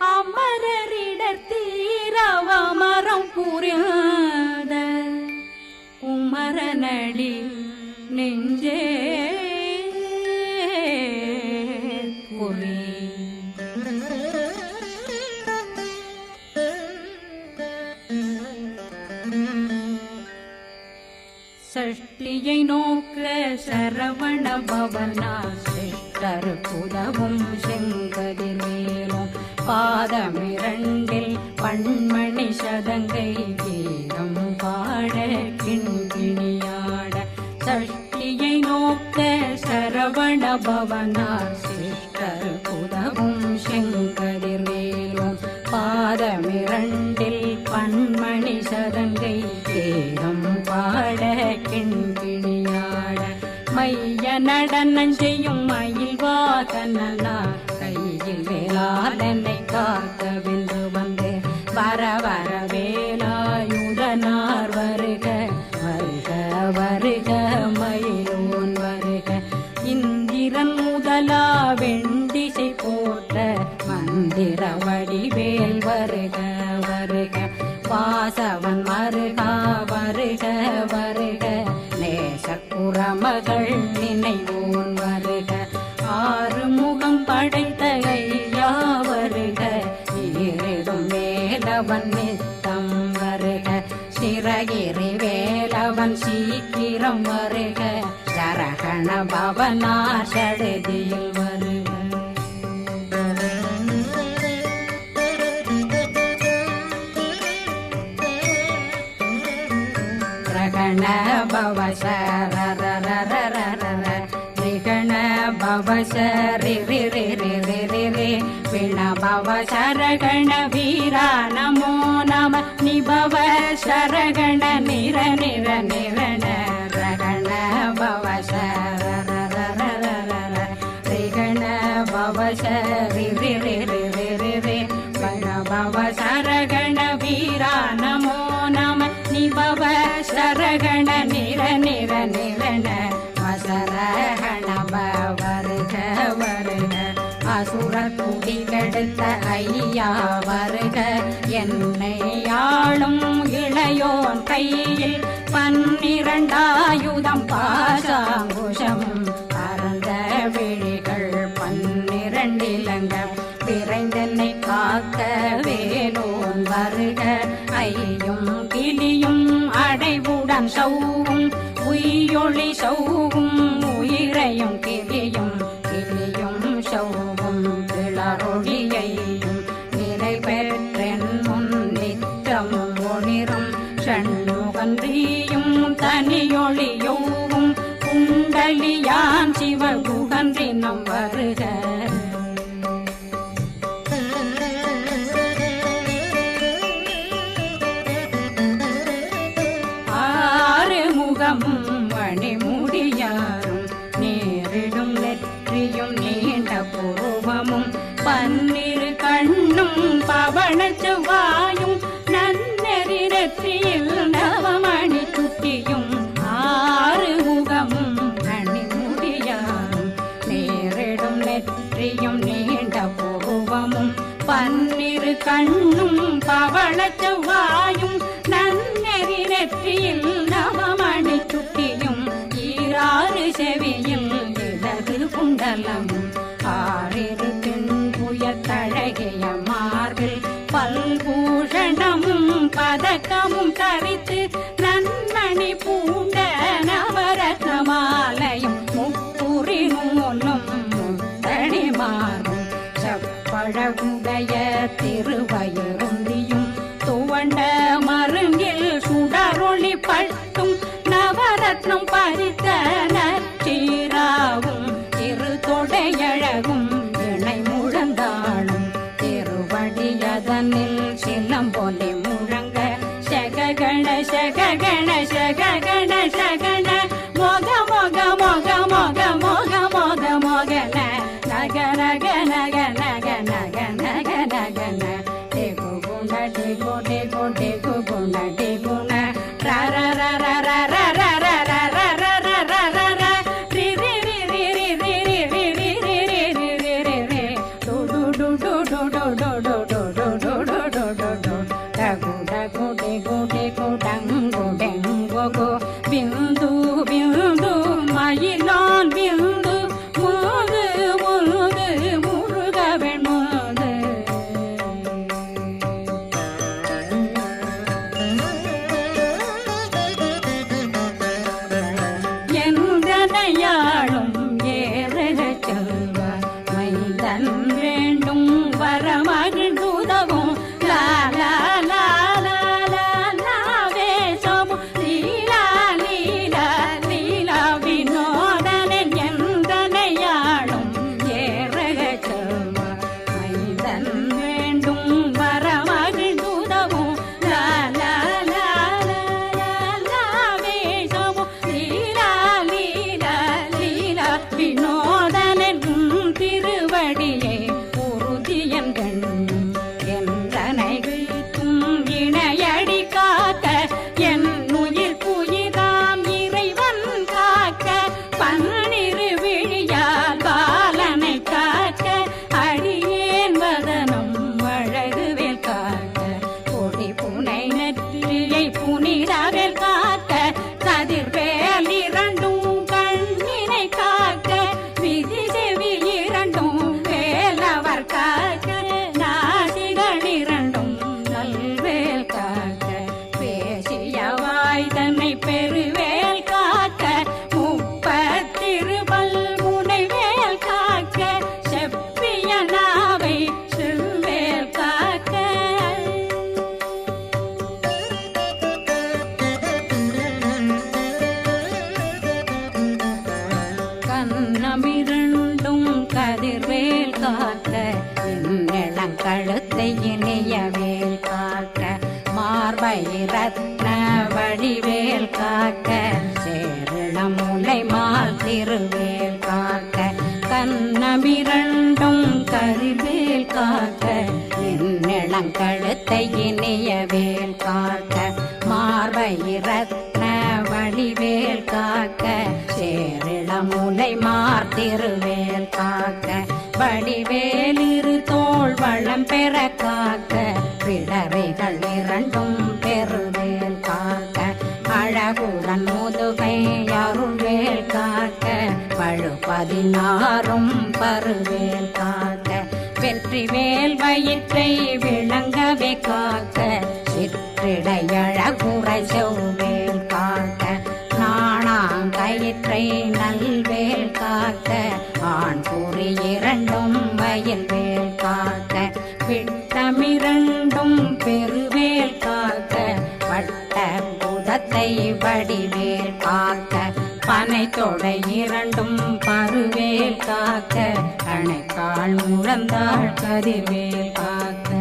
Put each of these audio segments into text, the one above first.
அமரரிடர் அமரரிடத்தீரவமரம் புரியாத குமரனடி நெஞ்சே சஷ்டியை நோக்க சரவண பவனா சிஷ்டர் புதவும் செங்கதிர் மேலும் பாதமிரண்டில் பண்மணி சதங்கை கீதம் பாட கிண்கிணியாட சஷ்டியை நோக்க சரவண பவனார் சிஷ்டர் புதவும் செங்கதிர்வேலும் பாதமிரண்டில் பண்மணி சதங்கை கீதம் பாட கிண்கிணியாட மைய நடனம் செய்யும் மகள் நினைவோன் வருக. ஆறுமுகம் படைத்த ஐயா வருக. ஈரிடும் வேலவன் நித்தம் வருக. சிறகிரி வேலவன் சீக்கிரம் வருக. சரகண பவனா சடுதியில் வருக. ரகண பவ பவ சரி ரி ரி ரி ரி ரி ரி விண பவ சரகண வீரா நமோ நம நிபவ சரகண நிர நிர நிரண கையா வருக என்னை ஆளும் இளையோன் கையில் பன்னிரண்டாயுதம் பாசாங்குஷம். முகமும் மணிமுடியாரும் நேரிடும் நெற்றியும் நீண்ட பூவமும் பன்னிரு கண்ணும் பவன நன்னெறி நெற்றியில் நவமணி சுட்டியும் ஆறு முகமும் மணிமுடியாரும் நேரிடும் நெற்றியும் நீண்ட பூர்வமும் பன்னிரு கண்ணும் பவள குண்டலம் ஆறிரு தென்புய மார்பில் பல்பூஷணமும் பதக்கமும் தரித்து நன்மணி பூண்ட ಗಣಶ ಗಣಶ ಗಣಶ ಗಣ ಮೊಗ ಮೊಗ ಮೊಗ ಮೊಗ ಮೊಗ ಮೊಗ ಮೊಗನ ನಗ ನಗ ನಗ ನಗ ನಗ ನಗ ನಗನ ಟೇಕು ಗುಣ ಟೇಕು ಟೇಕು ಟೇಕು ಗುಣ ಟೇಕು ರ திருவே யாரும் பருவேல் காக்க வெற்றி வேல் வயிற்றை விளங்கவே காக்க சிற்றிடையழகுரை செவ்வேல் காக்க நாணாங்கயிற்றை நல்வேல் காக்க ஆண் கூறி இரண்டும் வயல் வேல் காக்க விட்டமிரண்டும் பெருவேல் காக்க வட்ட புதத்தை வடிவேல் காக்க பனை தொடை இரண்டும் பருவேல் காக்க அணைக்கால் முழந்தாள் கதிர்வேல் காக்க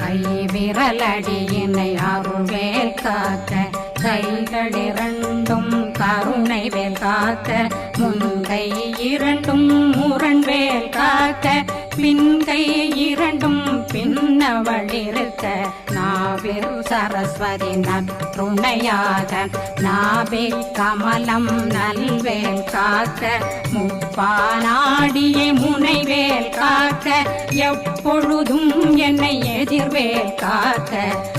கை விரலடியினை அருவேல் காக்க. கைகள் இரண்டும் கருணை வேல் காக்க. முன்கை இரண்டும் முரண்வேல் காக்க. பின்கை இரண்டும் பின்னவளிருக்க நாவில் சரஸ்வதி நற்றுணையாக நாவே கமலம் நல்வேல் காக்க முப்பானாடியை முனைவேல் காக்க எப்பொழுதும் என்னை எதிர்வேல் காக்க.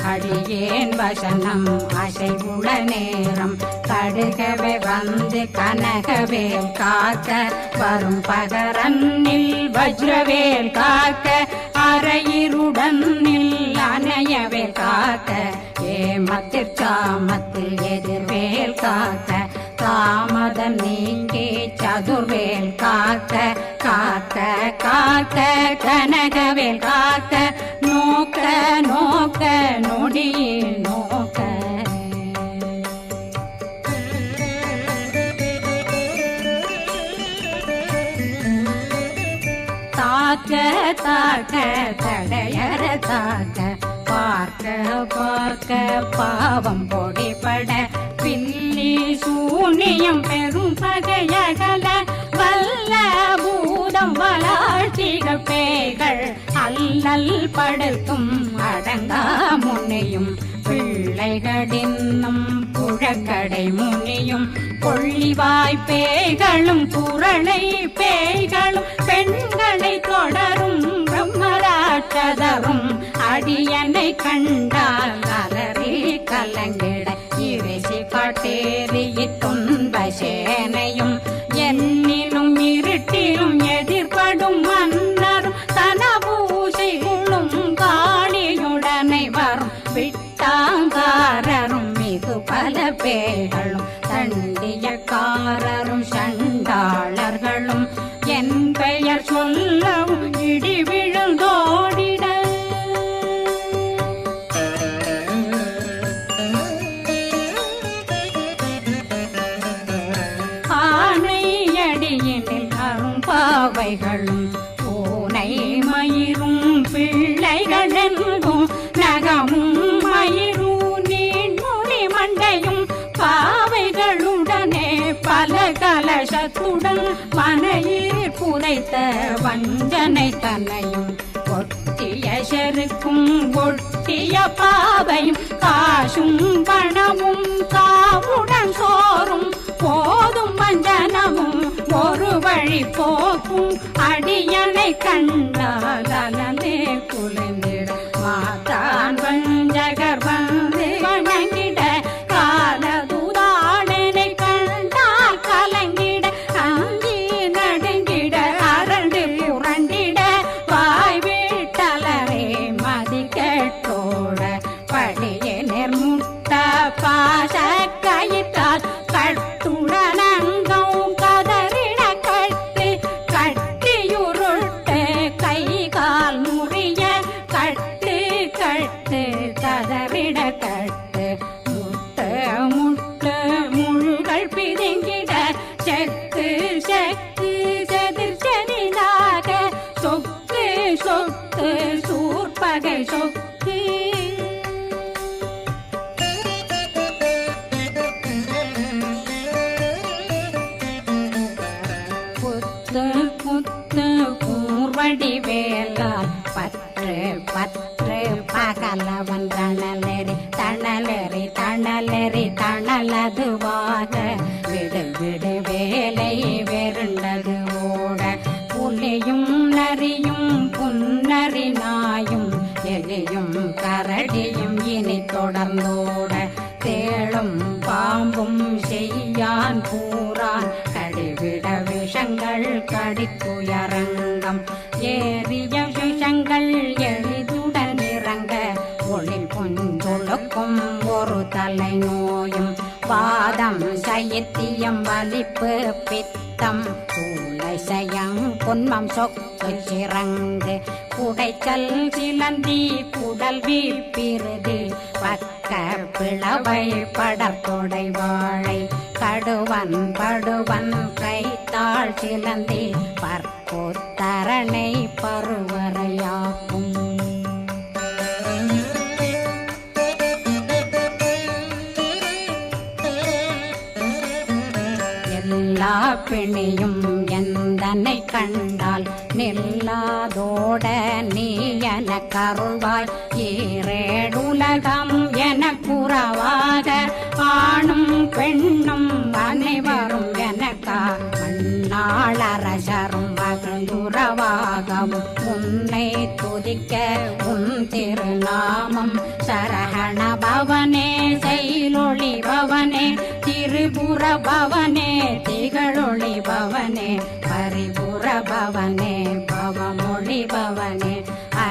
அடியேன் வசனம் அசைவுள நேரம் தடுகவே வந்து கனகவேல் காக்க. வரும் பகரன்னில் வஜ்ரவேல் காக்க அரையிருடன் அணையவேல் காக்க. ஏமத்திற்காமத்தில் எதிர்வேல் காக்க தாமதம் நீக்கி சதுர்வேல் காத்த காத்த காத்த கனகவேல் காத்த நோக்க நோக்க நொடியில் நோக்க. தாக்க தாக்க தடையற தாக்க பார்க்க பார்க்க பாவம் பொடிபட பில்லி சூனியம் பெரும் பகையகல வல்ல பூதம் வளாழ்த்திகள் பேய்கள் அல்லல் படுத்தும் அடங்கா முனையும். பிள்ளைகளின்னும் புழக்கடை முனியும். கொள்ளிவாய் பேய்களும் குரளை பேய்களும் பெண்களை தொடரும் பிரம்மராட்சதரும். அடியனை கண்டால் அலறி கலங்கிட இரிசி காட்டேறிய கலசத்துடன் மனையில் புதைத்த வஞ்சனை தன்னையும் ஒட்டிய செருக்கும் ஒட்டிய பாவையும் காசும் பணமும் காவுடன் சோறும் போதும் வஞ்சனமும் ஒரு வழி போக்கும் அடியனை கண்டால் அலந்தே குலைந்திட. மாதான் வஞ்சகர் வந்து வணங்கிட கூர்வடி வேலால் பற்று பற்று பகலவன் ஏறிய விஷங்கள் எளிதுடன் இறங்க ஒளில் புஞ்சொழுக்கும் ஒரு தலை நோயும். பாதம் சயத்தியம் வலிப்பு பித்தம். சூளை சயம் பொன்மம் சொக்கு சிறங்கு குடைச்சல் சிலந்தி குடல் வீப்பிருதி பக்க பிளவை படற்கொடை வாழை. கடுவன் படுவன் கைத்தாள் சிலந்தி. சரணை பருவரையாக்கும். எல்லா பிணியும் எந்தனை கண்டால் நில்லாதோட நீ என கருள்வாய். ஈரேடுலகம் என புறவாக ஆணும் பெண்ணும் அனைவரும் எனக்கா நாளரசரும் மகிழ்ந்துறவாகவும் உன்னை துதிக்க உன் திருநாமம் சரகண பவனே செயலொளி பவனே திரிபுர பவனே திகழொளி பவனே பரிபுர பவனே.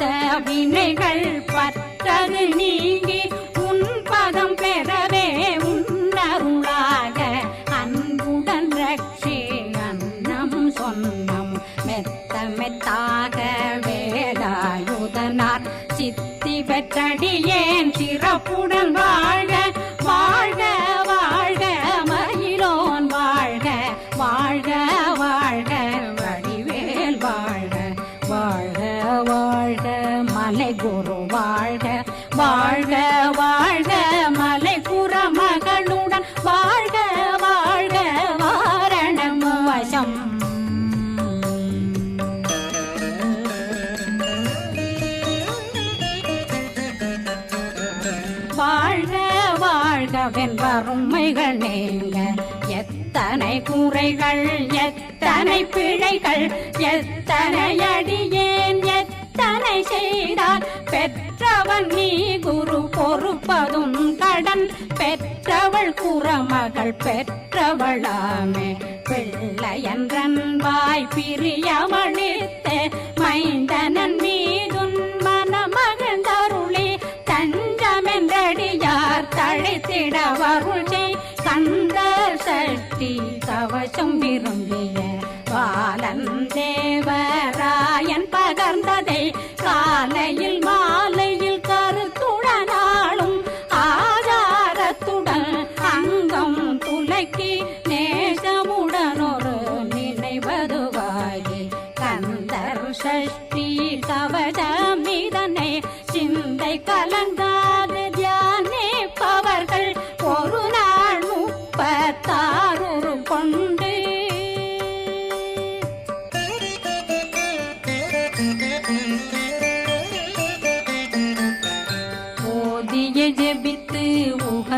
பாச வினைகள் பற்றது நீங்கி உன் பதம் பெறவே உன்னருளாக. அன்புடன் ரட்சி அன்னம் சொன்னம் மெத்த மெத்தாக வேலாயுதனார் சித்தி பெற்றடியேன் சிறப்புடன் வெண்பருமைகள் எத்தனை குறைகள் எத்தனை பிழைகள் எத்தனை அடியேன் எத்தனை செய்தால் பெற்றவன் நீ குரு பொறுப்பதும் கடன். பெற்றவள் குறமகள் பெற்றவளாமே. பிள்ளையன்றன் வாய் பிரியமளித்த மைந்தனன் மீது சஷ்டி கவசம் விரும்பிய பாலன் தேவராயன் பகர்ந்ததை காலையில் மாலை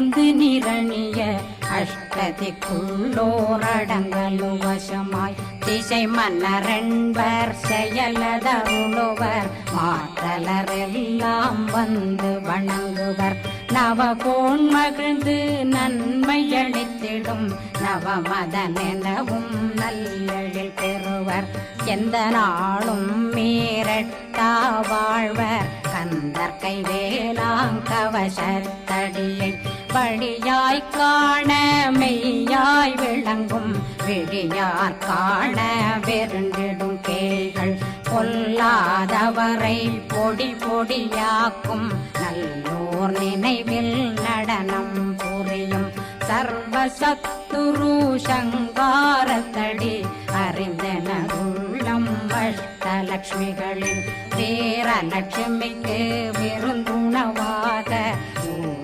வந்து நிரணிய அஷ்டதிக்குள்ளோரடங்கலும் வசமாய். திசை மன்னரன்பர் செயலதருளுவர். மாற்றலரெல்லாம் வந்து வணங்குவர். நவகோன் மகிழ்ந்து நன்மை அளித்திடும் நவமதனெனவும் நல்லெழில் பெறுவர். எந்த நாளும் மீரட்டா வாழ்வர். கந்தர் கைவேலாங்கவசத்தடியை படியாய் காண மெய்யாய் விளங்கும். விழியார் காண வெருண்டிடும் கேள்கள் கொல்லாதவரை பொடி பொடியாக்கும். நல்லோர் நினைவில் நடனம் புரியும். சர்வசத்துரு சங்காரத்தடி அறிந்தனருள்ளம் அஷ்டலக்ஷ்மிகளில் வீரலட்சுமிக்கு விருந்துணவாக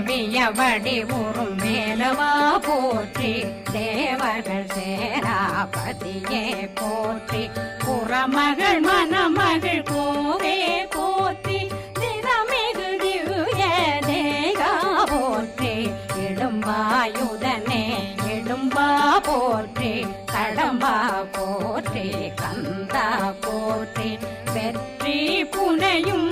தேவியவடி ஊரும் மேலவா போற்றி தேவர்கள் சேராபதியே போற்றி. புறமகள் மணமகள் கோவே போற்றி தினமிகு திவ்ய தேகா போற்றி. இடும்பாயுதனே இடும்பா போற்றி. தடம்பா போற்றி கந்தா போற்றி. வெற்றி புனையும்